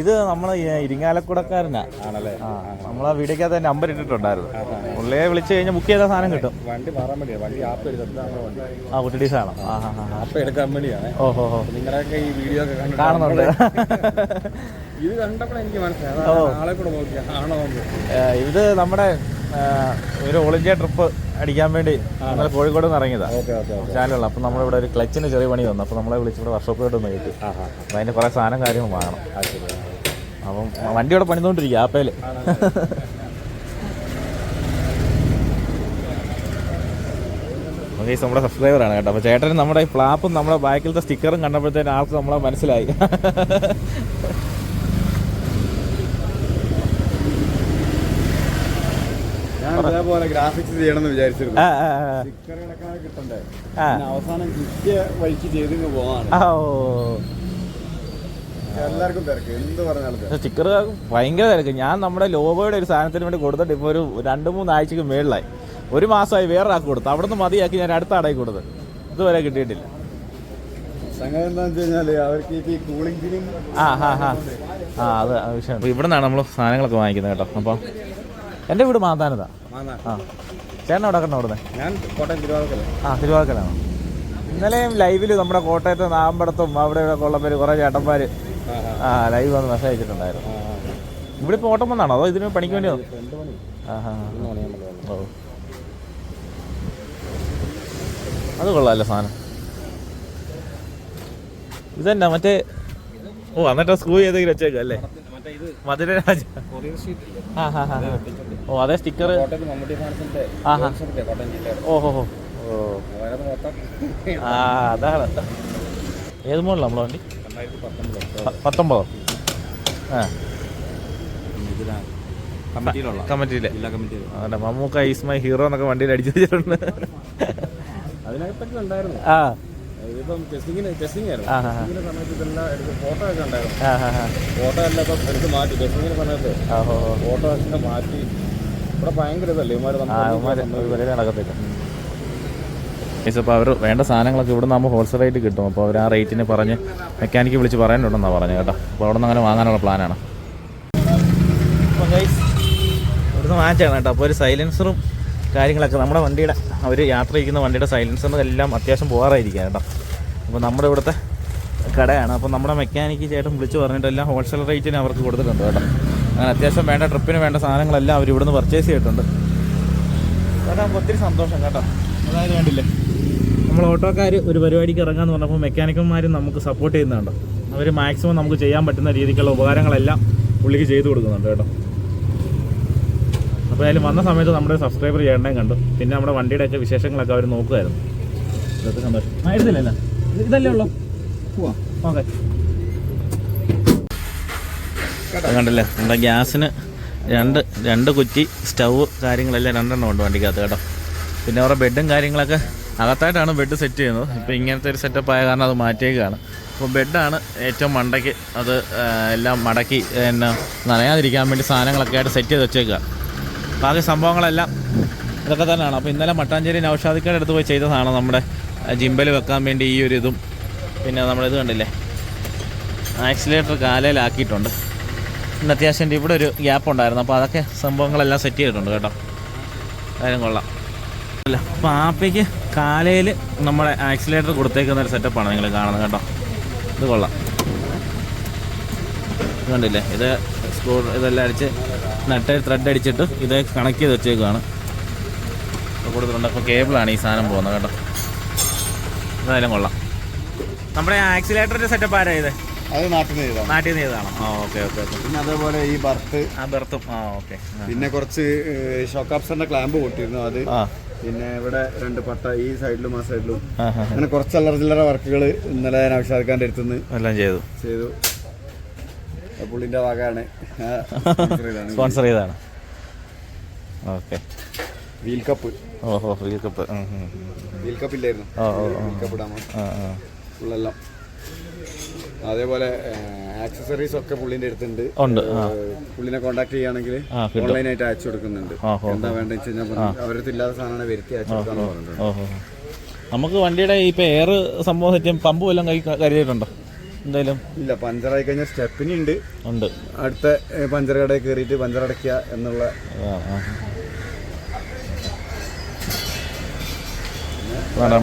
ഇത് നമ്മളെ ഇരിങ്ങാലക്കുടക്കാരനാ. ആണല്ലേ? നമ്മളെ ആ നമ്പർ ഇട്ടിട്ടുണ്ടായിരുന്നു. പുള്ളിയെ വിളിച്ചു കഴിഞ്ഞാൽ ബുക്ക് ചെയ്ത സാധനം കിട്ടും. വണ്ടി മാറാൻ വേണ്ടിയാണ് വണ്ടി ആപ്പ് ആ കുട്ടിഡീസ് ആണോ ആപ്പ് എടുക്കാൻ വേണ്ടിയാണ്. ഓഹോ നിങ്ങളൊക്കെ ഈ വീഡിയോ ഒക്കെ കാണുന്നുണ്ട്. ഇത് കണ്ടപ്പോഴെനിക്ക് മനസ്സിലായി ഇത് നമ്മുടെ ഒരു ഓൾ ഇന്ത്യ ട്രിപ്പ് അടിക്കാൻ വേണ്ടി നമ്മൾ കോഴിക്കോട് നിന്ന് ഇറങ്ങിയതാണ് ഓക്കെ ഓക്കെ ഓക്കെ. ചാനലുള്ള അപ്പം നമ്മളിവിടെ ഒരു ക്ലച്ചിന് ചെറിയ പണി തന്നു അപ്പം നമ്മളെ വിളിച്ചിവിടെ വർഷോപ്പിലോട്ട് ഒന്ന് കിട്ടി അപ്പം അതിന്റെ കുറേ സാധനം കാര്യങ്ങൾ വാങ്ങണം. അപ്പം വണ്ടി ഇവിടെ പണിതുകൊണ്ടിരിക്കുക ആപ്പയിൽ ഓക്കെ നമ്മുടെ സബ്സ്ക്രൈബറാണ് കേട്ടോ. അപ്പോൾ ചേട്ടന് നമ്മുടെ ഈ ഫ്ലാപ്പും നമ്മുടെ ബാക്കിലത്തെ സ്റ്റിക്കറും കണ്ടപ്പോഴത്തേനും ആൾക്ക് നമ്മളെ മനസ്സിലായി. ഗ്രാഫിക്സ് ചെയ്യണമെന്ന് വിചാരിച്ചിരുന്നു. കിട്ടണ്ടേ. അവസാനം കിട്ടിയ വഴിക്ക് ചെയ്തിങ്ങ് പോവാണ്. എല്ലാവർക്കും തിരക്ക്. എന്ത് പറഞ്ഞാലും സ്റ്റിക്കർ ഭയങ്കര തിരക്ക്. ഞാൻ നമ്മുടെ ലോഗോയുടെ ഒരു സാധനത്തിന് വേണ്ടി കൊടുത്തിട്ട് ഇപ്പോൾ ഒരു രണ്ട് മൂന്ന് ആഴ്ചക്ക് മേളിലായി. ഒരു മാസമായി ആക്കി കൊടുത്തു. അവിടെ നിന്ന് മതിയാക്കി ഞാൻ അടുത്ത അടയിൽ കൊടുത്തു. ഇതുവരെ കിട്ടിയിട്ടില്ല. സംഗതി എന്താണെന്ന് വെച്ച് കഴിഞ്ഞാൽ അവർക്ക് ഈ കൂളിംഗിനും ആ ഹാ ഹാ. ആ അത് വിഷയം. ഇവിടെ നിന്നാണ് നമ്മൾ സാധനങ്ങളൊക്കെ വാങ്ങിക്കുന്നത് കേട്ടോ. അപ്പോൾ എന്റെ വീട് മാതാനതാ ആ. ചേട്ടൻ അവിടെ കണ്ടോ അവിടുന്ന് ഞാൻ കോട്ടയം ആ തിരുവാക്കലാണ് ഇന്നലെയും ലൈവിൽ നമ്മുടെ കോട്ടയത്തെ നാമ്പടത്തും അവിടെ ഇവിടെ ഉള്ള പേര് കുറേ ചേട്ടന്മാർ ആ ലൈവ് വന്ന് മെസ്സേജ് അയച്ചിട്ടുണ്ടായിരുന്നു ഇവിടെ ഇപ്പോൾ ഓട്ടം വന്നാണോ? അതോ ഇതിന് പണിക്ക് വേണ്ടി. ഓ. അത് കൊള്ളാമല്ലോ സാധനം. ഇതന്നെ മറ്റേ ഓ എന്നിട്ട് സ്ക്രൂ ചെയ്തെങ്കിലും വെച്ചേക്കാം അല്ലേ? ഹാ ഹാ ഓ അതേ സ്റ്റിക്കർ ഓഹോ ആ അതാണ് ഏത് മോഡലാണ് നമ്മളെ വണ്ടി? പത്തൊമ്പത്. ആ. കമ്മിറ്റിയിലെ. മമ്മൂക്ക ഈസ് മൈ ഹീറോ എന്നൊക്കെ വണ്ടിയിൽ അടിച്ചു വെച്ചിട്ടുണ്ട്. അതിനകത്തൊക്കെ ഉണ്ടായിരുന്നു. ആ. ഇതിപ്പം ടെസ്റ്റിങ്ങിന് ടെസ്റ്റിംഗ് ആയിരുന്നു. ആ, ആ, ആ. ടെസ്റ്റിങ്ങിന്റെ സമയത്ത് ഇതെല്ലാം എടുത്ത് ഫോട്ടോ ഒക്കെ ഉണ്ടായിരുന്നു. ഫോട്ടോ എല്ലാം ഇപ്പം എടുത്ത് മാറ്റി. ടെസ്റ്റിങ്ങിന്റെ സമയത്ത് ഫോട്ടോ ഒക്കെ മാറ്റി. ഇവിടെ ഭയങ്കര ഇതല്ലേ? നടക്കത്തില്ല. അപ്പോൾ അവർ വേണ്ട സാധനങ്ങളൊക്കെ ഇവിടെ നമ്മൾ ഹോൾസെയിൽ ആയിട്ട് കിട്ടും. അപ്പോൾ അവർ ആ റേറ്റിന് പറഞ്ഞ് മെക്കാനിക്ക് വിളിച്ച് പറയാനുണ്ടെന്നാണ് പറഞ്ഞത് കേട്ടോ. അപ്പോൾ അവിടെ നിന്ന് അങ്ങനെ വാങ്ങാനുള്ള പ്ലാനാണ് അപ്പോൾ ഗൈസ് ഇവിടുന്ന് വാങ്ങിച്ചാണ് കേട്ടോ. അപ്പോൾ ഒരു സൈലൻസറും കാര്യങ്ങളൊക്കെ നമ്മുടെ വണ്ടിയുടെ അവർ യാത്ര ചെയ്യുന്ന വണ്ടിയുടെ സൈലൻസറിന് എല്ലാം അത്യാവശ്യം പോകാറായിരിക്കുക കേട്ടോ. അപ്പോൾ നമ്മുടെ ഇവിടുത്തെ കടയാണ്. അപ്പോൾ നമ്മുടെ മെക്കാനിക്ക് ചേട്ടൻ വിളിച്ച് പറഞ്ഞിട്ട് എല്ലാം ഹോൾസെയിൽ റേറ്റിന് അവർക്ക് കൊടുത്തിട്ടുണ്ട് കേട്ടോ. അങ്ങനെ അത്യാവശ്യം വേണ്ട ട്രിപ്പിന് വേണ്ട സാധനങ്ങളെല്ലാം അവർ ഇവിടുന്ന് പർച്ചേസ് ചെയ്തിട്ടുണ്ട്. കേട്ടോ നമുക്ക് ഒത്തിരി സന്തോഷം കേട്ടോ. അതായത് വേണ്ടില്ലേ നമ്മൾ ഓട്ടോക്കാർ ഒരു പരിപാടിക്ക് ഇറങ്ങാന്ന് പറഞ്ഞപ്പോൾ മെക്കാനിക്കന്മാരും നമുക്ക് സപ്പോർട്ട് ചെയ്യുന്നുണ്ട് അവർ മാക്സിമം നമുക്ക് ചെയ്യാൻ പറ്റുന്ന രീതിക്കുള്ള ഉപകാരങ്ങളെല്ലാം പുള്ളിക്ക് ചെയ്തു കൊടുക്കുന്നുണ്ട് കേട്ടോ. അപ്പോൾ അതിൽ വന്ന സമയത്ത് നമ്മുടെ സബ്സ്ക്രൈബർ ചെയ്യണേം കണ്ടു. പിന്നെ നമ്മുടെ വണ്ടിയുടെയൊക്കെ വിശേഷങ്ങളൊക്കെ അവർ നോക്കുമായിരുന്നു. ഇതൊക്കെ സന്തോഷം. ഇതല്ലേ ഉള്ളൂ. ഓക്കെ. കണ്ടില്ലേ? നമ്മുടെ ഗ്യാസിന് രണ്ട് രണ്ട് കുറ്റി സ്റ്റവ് കാര്യങ്ങളെല്ലാം രണ്ടെണ്ണം ഉണ്ട് വണ്ടിക്കകത്ത് കേട്ടോ. പിന്നെ അവരുടെ ബെഡും കാര്യങ്ങളൊക്കെ അകത്തായിട്ടാണ് ബെഡ് സെറ്റ് ചെയ്യുന്നത്. ഇപ്പോൾ ഇങ്ങനത്തെ ഒരു സെറ്റപ്പ് ആയ കാരണം അത് മാറ്റിയേക്കാണ്. അപ്പോൾ ബെഡാണ് ഏറ്റവും മണ്ടയ്ക്ക് അത് എല്ലാം മടക്കി പിന്നെ നനയാതിരിക്കാൻ വേണ്ടി സാധനങ്ങളൊക്കെ ആയിട്ട് സെറ്റ് ചെയ്ത് വെച്ചേക്കുക ബാക്കി സംഭവങ്ങളെല്ലാം ഇതൊക്കെ തന്നെയാണ്. അപ്പോൾ ഇന്നലെ മട്ടാഞ്ചേരി നൗഷാദിക്കാരുടെ അടുത്ത് പോയി ചെയ്തതാണ് നമ്മുടെ ജിമ്പൽ വെക്കാൻ വേണ്ടി ഈ ഒരു ഇതും. പിന്നെ നമ്മളിത് കണ്ടില്ലേ? ആക്സിലേറ്റർ കാലയിലാക്കിയിട്ടുണ്ട്. പിന്നെ അത്യാവശ്യം ഇവിടെ ഒരു ഗ്യാപ്പ് ഉണ്ടായിരുന്നു. അപ്പോൾ അതൊക്കെ സംഭവങ്ങളെല്ലാം സെറ്റ് ചെയ്തിട്ടുണ്ട് കേട്ടോ. കാര്യം കൊള്ളാം. അല്ല അപ്പോൾ ആപ്പയ്ക്ക് കാലയിൽ നമ്മുടെ ആക്സിലേറ്റർ കൊടുത്തേക്കുന്ന ഒരു സെറ്റപ്പാണ് നിങ്ങൾ കാണുന്നത് കേട്ടോ. ഇത് കൊള്ളാം. കണ്ടില്ലേ? ഇത് സ്ക്രൂ ഇതെല്ലാം അടിച്ച് നട്ട് ത്രെഡ് അടിച്ചിട്ട് ഇത് കണക്ട് ചെയ്ത് വെച്ചേക്കുവാണ്. കൊടുത്തിട്ടുണ്ട്. അപ്പോൾ കേബിളാണ് ഈ സാധനം പോകുന്നത് കേട്ടോ. എന്തായാലും കൊള്ളാം. നമ്മുടെ ആക്സിലേറ്ററിന്റെ സെറ്റപ്പ് ആരാ ഇത്? അത് നാട്ടിൽ നിന്ന് ചെയ്തതാണ്. നാട്ടിൽ നിന്ന് ചെയ്തതാണോ? ആ ഓക്കെ ഓക്കെ ഓക്കെ. പിന്നെ അതേപോലെ ഈ ബർത്ത്. ആ ബർത്തും. ആ ഓക്കെ. പിന്നെ കുറച്ച് ഷോക്ക് അപ്സറിന്റെ ക്ലാമ്പ് പൊട്ടിയിരുന്നു അത്. പിന്നെ ഇവിടെ രണ്ട് പട്ട ഈ സൈഡിലും ആ സൈഡിലും അങ്ങനെ കുറച്ച് അല്ലറ ചില്ലറ വർക്കുകൾ ഇന്നലെ ഞാൻ ആവശ്യക്കാരന്റെ അടുത്തുനിന്ന് എല്ലാം ചെയ്തു. ചെയ്തു. പുള്ളിന്റെ ചെയ്തതാണ്. സ്പോൺസർ ചെയ്തതാണ്. ഓക്കെ വീൽ കപ്പ് ഓഹോ വീൽ കപ്പ് വീൽ കപ്പ് ഇല്ലായിരുന്നു. വീൽ കപ്പ് ഇടാമോ? ഫുള്ളെല്ലാം അതേപോലെ ആക്സസറീസ് ഒക്കെ പുള്ളിന്റെ അടുത്തുണ്ട്. ഉണ്ട് പുള്ളിനെ കോൺടാക്ട് ചെയ്യുകയാണെങ്കിൽ. ഓൺലൈനായിട്ട് അയച്ചു കൊടുക്കുന്നുണ്ട്. എന്താ വേണ്ടത് വെച്ച് കഴിഞ്ഞാൽ അവരടുത്ത് ഇല്ലാത്ത സാധനമാണ് വരുത്തി അയച്ചു കൊടുക്കാന്ന് പറഞ്ഞിട്ടുണ്ട്. നമുക്ക് വണ്ടിയുടെ ഇപ്പൊ എയർ സംഭവം പമ്പ് കൈ കരുതിയിട്ടുണ്ടോ? എന്തായാലും? ഇല്ല പഞ്ചറായി കഴിഞ്ഞാൽ സ്റ്റെപ്പിനി ഉണ്ട്. ഉണ്ട് അടുത്ത പഞ്ചർ കടയിൽ കയറിയിട്ട് പഞ്ചർ അടയ്ക്കുക എന്നുള്ള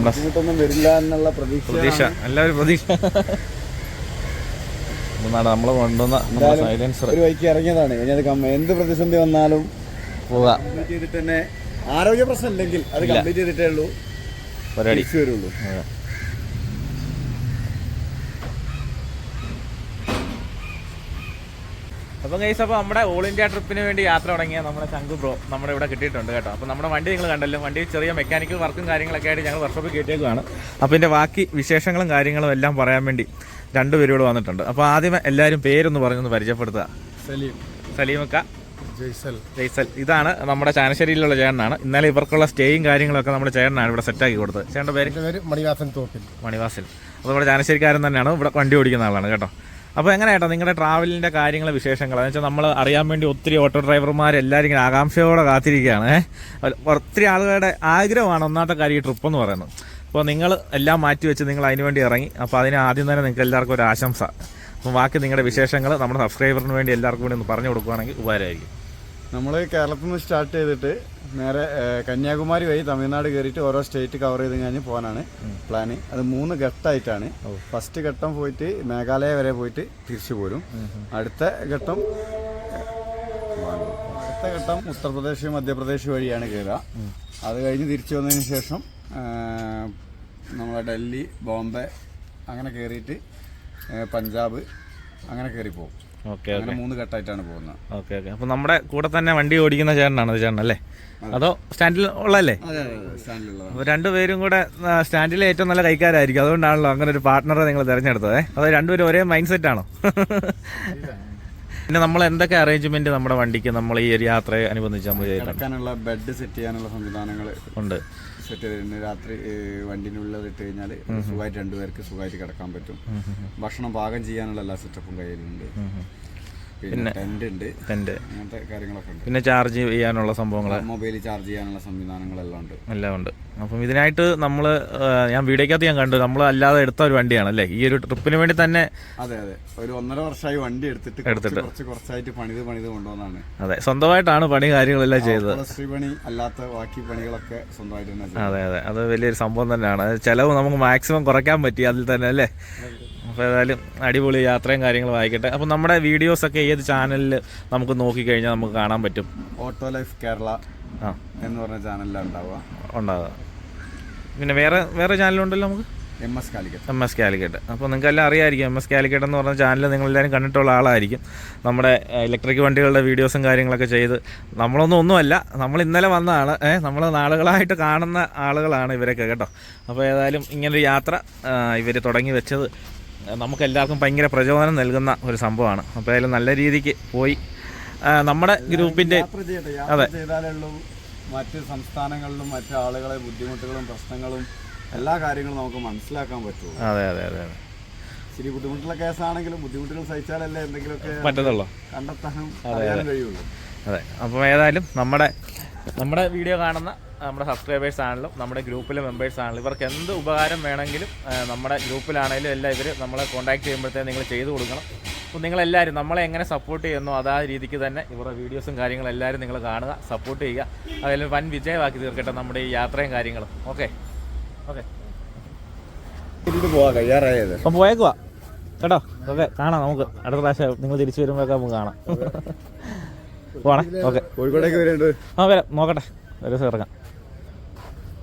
ബുദ്ധിമുട്ടൊന്നും വരില്ല എന്നുള്ള പ്രതീക്ഷ പ്രതീക്ഷ. എല്ലാവരും പ്രതീക്ഷ. നമ്മൾ കൊണ്ടുവന്ന ഒരു വഴിക്ക് ഇറങ്ങിയതാണ്. ഇനി എന്ത് പ്രതിസന്ധി വന്നാലും പോകാം ചെയ്തിട്ട് തന്നെ ആരോഗ്യ പ്രശ്നം ഇല്ലെങ്കിൽ അത് കംപ്ലീറ്റ് ചെയ്തിട്ടേ ഉള്ളൂ. പരിപാടി. വരുള്ളൂ. അപ്പം കൈസ് അപ്പോൾ നമ്മുടെ ഓൾ ഇന്ത്യ ട്രിപ്പിന് വേണ്ടി യാത്ര തുടങ്ങിയ നമ്മുടെ ശംഖു ബ്രോ നമ്മുടെ ഇവിടെ കിട്ടിയിട്ടുണ്ട് കേട്ടോ. അപ്പോൾ നമ്മുടെ വണ്ടി നിങ്ങൾ കണ്ടല്ലോ. വണ്ടി ചെറിയ മെക്കാനിക്കൽ വർക്കും കാര്യങ്ങളൊക്കെ ആയിട്ട് ഞങ്ങൾ വർക്ക്ഷോപ്പിൽ കിട്ടിയേക്കുവാണ് അപ്പോൾ ഇതിന്റെ ബാക്കി വിശേഷങ്ങളും കാര്യങ്ങളും എല്ലാം പറയാൻ വേണ്ടി രണ്ടുപേരോട് വന്നിട്ടുണ്ട്. അപ്പോൾ ആദ്യം എല്ലാവരും പേരൊന്ന് പറഞ്ഞൊന്ന് പരിചയപ്പെടുത്തുക. സലീം. സലീമക്ക. ജയ്സൽ. ജയ്സൽ. ഇതാണ് നമ്മുടെ ചാനശ്ശേരിയിലുള്ള ചേട്ടനാണ്. ഇന്നലെ ഇവർക്കുള്ള സ്റ്റേയും കാര്യങ്ങളൊക്കെ നമ്മുടെ ചേട്ടനാണ് ഇവിടെ സെറ്റാക്കി കൊടുത്തത്. ചേട്ടന്റെ പേര്? മണിവാസൻ തോപ്പിൽ. മണിവാസൽ അപ്പോൾ നമ്മുടെ ചാനശ്ശേരിക്കാരൻ തന്നെയാണ് ഇവിടെ വണ്ടി ഓടിക്കുന്ന ആളാണ് കേട്ടോ. അപ്പോൾ എങ്ങനെ നിങ്ങളുടെ ട്രാവലിന്റെ കാര്യങ്ങൾ വിശേഷങ്ങൾ എന്ന് വെച്ചാൽ നമ്മൾ അറിയാൻ വേണ്ടി ഒത്തിരി ഓട്ടോ ഡ്രൈവർമാർ എല്ലാവരും ഇങ്ങനെ ആകാംക്ഷയോടെ കാത്തിരിക്കുകയാണ്. ഒത്തിരി ആളുകളുടെ ആഗ്രഹമാണ് ഒന്നാമത്തെ കാര്യം ഈ ട്രിപ്പ് എന്ന് പറയുന്നത്. അപ്പോൾ നിങ്ങൾ എല്ലാം മാറ്റി വെച്ച് നിങ്ങൾ അതിന് വേണ്ടി ഇറങ്ങി. അപ്പോൾ അതിന് ആദ്യം തന്നെ നിങ്ങൾക്ക് എല്ലാവർക്കും ഒരു ആശംസ. അപ്പോൾ ബാക്കി നിങ്ങളുടെ വിശേഷങ്ങൾ നമ്മുടെ സബ്സ്ക്രൈബറിന് വേണ്ടി എല്ലാവർക്കും കൂടി ഒന്ന് പറഞ്ഞു കൊടുക്കുകയാണെങ്കിൽ ഉപകാരമായിരിക്കും. നമ്മൾ കേരളത്തിൽ നിന്ന് സ്റ്റാർട്ട് ചെയ്തിട്ട് നേരെ കന്യാകുമാരി വഴി തമിഴ്നാട് കയറിയിട്ട് ഓരോ സ്റ്റേറ്റ് കവർ ചെയ്ത് കഴിഞ്ഞ് പോകാനാണ് പ്ലാന് അത് മൂന്ന് ഘട്ടമായിട്ടാണ് ഫസ്റ്റ് ഘട്ടം പോയിട്ട് മേഘാലയ വരെ പോയിട്ട് തിരിച്ചു പോരും. അടുത്ത ഘട്ടം അടുത്ത ഘട്ടം ഉത്തർപ്രദേശ് മധ്യപ്രദേശ് വഴിയാണ് കയറുക അത് കഴിഞ്ഞ് തിരിച്ചു വന്നതിന് ശേഷം നമ്മൾ നമ്മളെ ഡൽഹി ബോംബെ അങ്ങനെ കയറിയിട്ട് പഞ്ചാബ് അങ്ങനെ കയറി പോകും ഓക്കെ അങ്ങനെ മൂന്ന് ഘട്ടമായിട്ടാണ് പോകുന്നത്. Okay okay. അപ്പോൾ നമ്മുടെ കൂടെ തന്നെ വണ്ടി ഓടിക്കുന്ന ചേട്ടനാണ് ചേട്ടൻ അല്ലേ? അതോ. സ്റ്റാൻഡിൽ ഉള്ളല്ലേ അപ്പോൾ രണ്ടുപേരും കൂടെ സ്റ്റാൻഡിൽ സ്റ്റാൻഡിലെ ഏറ്റവും നല്ല കൈക്കാരായിരിക്കും. അതുകൊണ്ടാണല്ലോ അങ്ങനെ ഒരു പാർട്ട്ണറെ നിങ്ങൾ തിരഞ്ഞെടുത്തത്? അതോ രണ്ടുപേരും ഒരേ മൈൻഡ് സെറ്റ് ആണോ? പിന്നെ നമ്മൾ എന്തൊക്കെ അറേഞ്ച്മെന്റ് നമ്മുടെ വണ്ടിക്ക് നമ്മൾ ഈ ഒരു യാത്രയെ അനുബന്ധിച്ച് നമ്മൾ ചെയ്തിട്ടുണ്ട്? ബെഡ് സെറ്റ് ചെയ്യാനുള്ള സംവിധാനങ്ങൾ ഉണ്ട്. സെറ്റ് ചെയ്തിട്ടുണ്ട് രാത്രി വണ്ടിനുള്ളിൽ ഇട്ട് കഴിഞ്ഞാൽ സുഖമായിട്ട് രണ്ടുപേർക്ക് സുഖമായിട്ട് കിടക്കാൻ പറ്റും. ഭക്ഷണം പാകം ചെയ്യാനുള്ള എല്ലാ സെറ്റപ്പും കയ്യിലുണ്ട്. പിന്നെ ടെന്റ് ഉണ്ട്. ടെന്റ് അങ്ങനത്തെ കാര്യങ്ങളൊക്കെ ഉണ്ട്. പിന്നെ ചാർജ് ചെയ്യാനുള്ള സംഭവങ്ങൾ മൊബൈൽ ചാർജ് ചെയ്യാനുള്ള സംവിധാനങ്ങളെല്ലാം ഉണ്ട്. എല്ലാം ഉണ്ട്. അപ്പം ഇതിനായിട്ട് നമ്മൾ ഞാൻ വീഡിയോക്കകത്ത് ഞാൻ കണ്ടു നമ്മൾ അല്ലാതെ എടുത്ത ഒരു വണ്ടിയാണ് അല്ലേ? ഈ ഒരു ട്രിപ്പിന് വേണ്ടി തന്നെ അതെ അതെ. ഒരു ഒന്നര വർഷമായി വണ്ടി എടുത്തിട്ട് എടുത്തിട്ട്. കുറച്ച് കുറച്ചായിട്ട് പണിത് പണിത് കൊണ്ടുവന്നാണ്. അതെ സ്വന്തമായിട്ടാണ് പണി കാര്യങ്ങളെല്ലാം ചെയ്തത്. ശ്രീപണി പണി അല്ലാത്ത ബാക്കി പണികളൊക്കെ സ്വന്തമായിട്ട്. അതെ അതെ. അത് വലിയൊരു സംഭവം തന്നെയാണ്. ചിലവ് നമുക്ക് മാക്സിമം കുറയ്ക്കാൻ പറ്റി അതിൽ തന്നെ അല്ലേ? അപ്പോൾ ഏതായാലും അടിപൊളി യാത്രയും കാര്യങ്ങളും ആയിക്കട്ടെ. അപ്പോൾ നമ്മുടെ വീഡിയോസൊക്കെ ഏത് ചാനലിൽ നമുക്ക് നോക്കിക്കഴിഞ്ഞാൽ നമുക്ക് കാണാൻ പറ്റും? ഓട്ടോ ലൈഫ് കേരള ആ. എന്ന് പറഞ്ഞ ചാനലിലാണ് ഉണ്ടാവുക. ഉണ്ടാവുക. പിന്നെ വേറെ വേറെ ചാനലുണ്ടല്ലോ നമുക്ക്? M S Calicut. M S Calicut. അപ്പോൾ നിങ്ങൾക്ക് എല്ലാം അറിയായിരിക്കും എം എസ് കാലിക്കറ്റ് എന്ന് പറഞ്ഞ ചാനൽ നിങ്ങളെല്ലാവരും കണ്ടിട്ടുള്ള ആളായിരിക്കും. നമ്മുടെ ഇലക്ട്രിക് വണ്ടികളുടെ വീഡിയോസും കാര്യങ്ങളൊക്കെ ചെയ്ത്. നമ്മളൊന്നും ഒന്നുമല്ല നമ്മൾ ഇന്നലെ വന്നതാണ്. ഏഹ് നമ്മൾ നാളുകളായിട്ട് കാണുന്ന ആളുകളാണ് ഇവരൊക്കെ കേട്ടോ. അപ്പോൾ ഏതായാലും ഇങ്ങനൊരു യാത്ര ഇവർ തുടങ്ങി വെച്ചത്. നമുക്ക് എല്ലാവർക്കും ഭയങ്കര പ്രചോദനം നൽകുന്ന ഒരു സംഭവമാണ്. അപ്പോൾ അതിൽ നല്ല രീതിക്ക് പോയി. നമ്മുടെ ഗ്രൂപ്പിന്റെ അതെ. മറ്റ് സംസ്ഥാനങ്ങളിലും മറ്റ് ആളുകളെ ബുദ്ധിമുട്ടുകളും പ്രശ്നങ്ങളും എല്ലാ കാര്യങ്ങളും നമുക്ക് മനസ്സിലാക്കാൻ പറ്റുള്ളൂ. അതെ അതെ അതെ അതെ. ശരി ബുദ്ധിമുട്ടുള്ള കേസാണെങ്കിലും ബുദ്ധിമുട്ടുകൾ സഹിച്ചാലല്ലേ എന്തെങ്കിലുമൊക്കെ പറ്റത്തുള്ളൂ. കണ്ടെത്താനും അറിയാനും കഴിയുള്ളൂ. അതെ. അപ്പോൾ ഏതായാലും നമ്മുടെ നമ്മുടെ വീഡിയോ കാണുന്ന നമ്മുടെ സബ്സ്ക്രൈബേഴ്സ് ആണെങ്കിലും നമ്മുടെ ഗ്രൂപ്പിലെ മെമ്പേഴ്സ് ആണെങ്കിലും ഇവർക്ക് എന്ത് ഉപകാരം വേണമെങ്കിലും നമ്മുടെ ഗ്രൂപ്പിലാണെങ്കിലും എല്ലാം ഇവർ നമ്മളെ കോൺടാക്ട് ചെയ്യുമ്പോഴത്തേക്കും നിങ്ങൾ ചെയ്തു കൊടുക്കണം. അപ്പോൾ നിങ്ങളെല്ലാവരും നമ്മളെ എങ്ങനെ സപ്പോർട്ട് ചെയ്യുന്നോ അതാ രീതിക്ക് തന്നെ ഇവരുടെ വീഡിയോസും കാര്യങ്ങളും എല്ലാവരും നിങ്ങൾ കാണുക സപ്പോർട്ട് ചെയ്യുക. അതിൽ വൻ വിജയമാക്കി തീർക്കട്ടെ നമ്മുടെ ഈ യാത്രയും കാര്യങ്ങളും. ഓക്കെ ഓക്കെ അപ്പം പോയേക്കുവാ. കേട്ടോ? ഓക്കെ കാണാം നമുക്ക്. അടുത്ത പ്രാവശ്യം നിങ്ങൾ തിരിച്ചു വരുമ്പോഴൊക്കെ നമുക്ക് കാണാം. പോണേ. ഓക്കെ. കോഴിക്കോടേക്ക് വരുന്നുണ്ട് ആ വരാം. നോക്കട്ടെ. ഒരു ദിവസം ഇറങ്ങാം.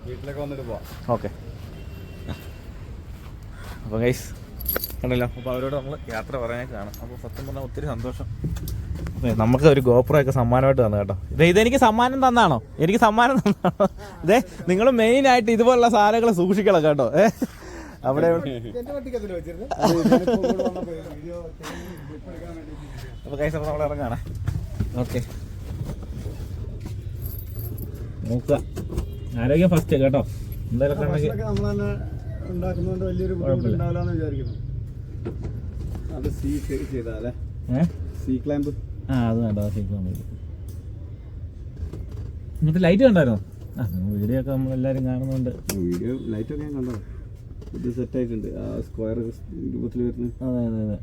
വീട്ടിലൊക്കെ വന്നിട്ട് പോവാം. ഓക്കെ. അപ്പോൾ ഗൈസ് കണ്ടല്ലോ? അപ്പോൾ അവരോട് നമ്മൾ യാത്ര പറയാനൊക്കെ കാണാം അപ്പോൾ സത്യം പറഞ്ഞാൽ ഒത്തിരി സന്തോഷം. നമുക്ക് ഒരു ഗോപ്രോ സമ്മാനമായിട്ട് തന്നു കേട്ടോ. ഇത് ഇതെനിക്ക് സമ്മാനം തന്നാണോ? എനിക്ക് സമ്മാനം തന്നാണോ? ഇതേ നിങ്ങൾ മെയിനായിട്ട് ഇതുപോലുള്ള സാധനങ്ങൾ സൂക്ഷിക്കണം കേട്ടോ. ഏ? അവിടെ അപ്പോൾ കൈസ് അപ്പോൾ നമ്മൾ ഇറങ്ങാണ്. ഓക്കെ. നോക്കുക ആരോഗ്യം ഫസ്റ്റ് കേട്ടോ. എന്തായാലും ഉണ്ടാക്കുന്നതുകൊണ്ട് വലിയൊരു ബുദ്ധിമുട്ട് ഉണ്ടാവില്ലെന്ന് വിചാരിക്കുന്നു. അത് സീ ചെയ്താലേ? ഏഹ് സീ ക്ലാമ്പ് ആ അത് വേണ്ട ഇന്നത്തെ ലൈറ്റ് കണ്ടായിരുന്നോ? ആ വീഡിയോ ഒക്കെ നമ്മളെല്ലാവരും കാണുന്നുണ്ട്. വീഡിയോ ലൈറ്റ് ഒക്കെ ഞാൻ കണ്ടോ ഇത് സെറ്റ് ആയിട്ടുണ്ട്. ആ സ്ക്വയർ രൂപത്തിൽ അതെ അതെ അതെ.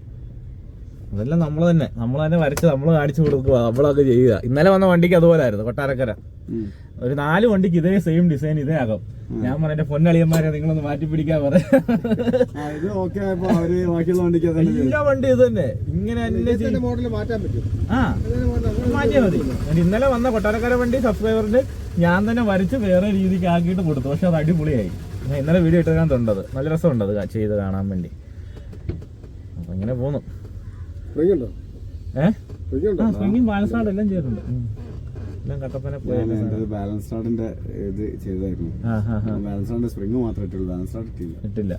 അതെല്ലാം നമ്മൾ തന്നെ. നമ്മൾ തന്നെ വരച്ച് നമ്മൾ കാണിച്ചു കൊടുക്കുക നമ്മളൊക്കെ ചെയ്യുക. ഇന്നലെ വന്ന വണ്ടിക്ക് അതുപോലെ ആയിരുന്നു കൊട്ടാരക്കര. ഒരു നാല് വണ്ടിക്ക് ഇതേ സെയിം ഡിസൈൻ ഇതേ ആകും ഞാൻ പറഞ്ഞ പൊന്നളിയന്മാരെ നിങ്ങളൊന്ന് മാറ്റി പിടിക്കാൻ പറ. ആ ഇത് ഓക്കെ ആയപ്പോ അവർ ബാക്കിയുള്ള വണ്ടിക്ക് അതന്നെ വണ്ടി ഇത് തന്നെ. ഇങ്ങനെ തന്നെ മോഡൽ മാറ്റാൻ പറ്റും. ആ മാറ്റിയാൽ മതി. ഇന്നലെ വന്ന കൊട്ടാരക്കര വണ്ടി സബ്സ്ക്രൈബറിന് ഞാൻ തന്നെ വരച്ച് വേറെ രീതിക്ക് ആക്കിയിട്ട് കൊടുത്തു. പക്ഷെ അത് അടിപൊളിയായി. ഞാൻ ഇന്നലെ വീഡിയോ ഇട്ടതിനകത്ത് തൊണ്ടത്. നല്ല രസമുണ്ട് അത് ചെയ്ത് കാണാൻ വേണ്ടി. അപ്പൊ ഇങ്ങനെ പോന്നു. ഏഹ് ഫ്രീ ആ സ്വിമ്മിങ് ബാലൻസ് ആർട്ട് എല്ലാം ചെയ്തിട്ടുണ്ട്. എല്ലാം കട്ടപ്പന ബാലൻസ് ഇത് ചെയ്തായിരുന്നു. ആ ഹാ ഹാ ബാലൻസ് കാർഡിന്റെ സ്പ്രിങ് മാത്രമേ ഇട്ടുള്ളൂ ബാലൻസ് കാർഡ് ഇട്ടില്ല ഇട്ടില്ല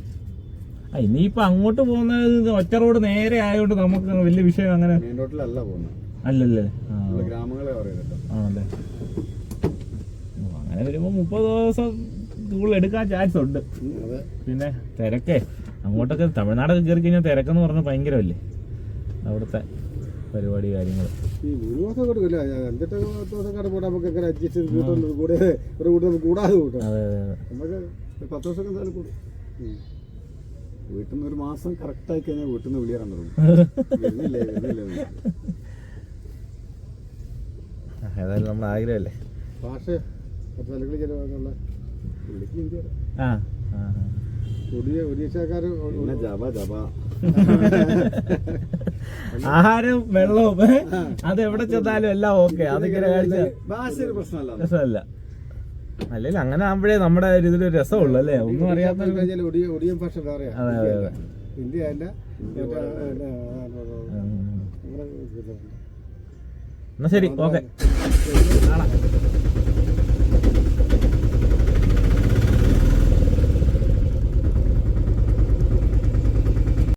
ആ ഇനിയിപ്പോ അങ്ങോട്ട് പോകുന്നത് ഒറ്റ റോഡ് നേരെ ആയതുകൊണ്ട് നമുക്ക് വലിയ വിഷയം അങ്ങനെ മെയിൻ റോഡിലല്ല പോകുന്നത്. അല്ലല്ലേ? ഗ്രാമങ്ങളെ ആണല്ലേ അങ്ങനെ വരുമ്പോ മുപ്പത് ദിവസം കൂടുതൽ എടുക്കാൻ ചാൻസ് ഉണ്ട്. പിന്നെ തിരക്കേ. അങ്ങോട്ടൊക്കെ തമിഴ്നാടൊക്കെ കയറി കഴിഞ്ഞാൽ തിരക്കെന്ന് പറഞ്ഞാൽ ഭയങ്കരമല്ലേ? അവിടുത്തെ പരിപാടി കാര്യങ്ങൾ ഈ കൊടുക്കില്ല പത്ത് കട പോയിട്ട് നമുക്ക് എങ്ങനെ അഡ്ജസ്റ്റ് ചെയ്ത് കൂട്ടുന്നത് കൂടെ ഒരു നമുക്ക് കൂടാതെ കൂട്ടാം. അതെ അതെ അതെ. നമുക്ക് ഒരു പത്ത് ദിവസം എന്തായാലും കൂടും. വീട്ടിൽ നിന്ന് ഒരു മാസം കറക്റ്റ് ആയി കഴിഞ്ഞാൽ വീട്ടിൽ നിന്ന് വിളിയാൻ തുടങ്ങും വരുന്നില്ലേ വരുന്നില്ലേ ഏതായാലും നമ്മുടെ ആഗ്രഹമല്ലേ? ഭാഷ സ്ഥലങ്ങളിൽ ചിലവാക്കാനുള്ള പുള്ളിക്ക് ഇന്ത്യ. ആ ഒഡീഷക്കാർ ജപ ആഹാരം വെള്ളവും അത് എവിടെ ചെന്നാലും എല്ലാം ഓക്കെ അതിങ്ങനെ കഴിച്ച ഭാഷ പ്രശ്നമല്ല അല്ലെങ്കിൽ അങ്ങനെ ആകുമ്പോഴേ നമ്മുടെ ഒരു രസമുള്ളു രസമുള്ളൂ അല്ലേ ഒന്നും അറിയാത്ത ഒടിയൻ ഭാഷ അതെ, അതെ. ഹിന്ദി അല്ല. എന്നാ ശരി ഓക്കെ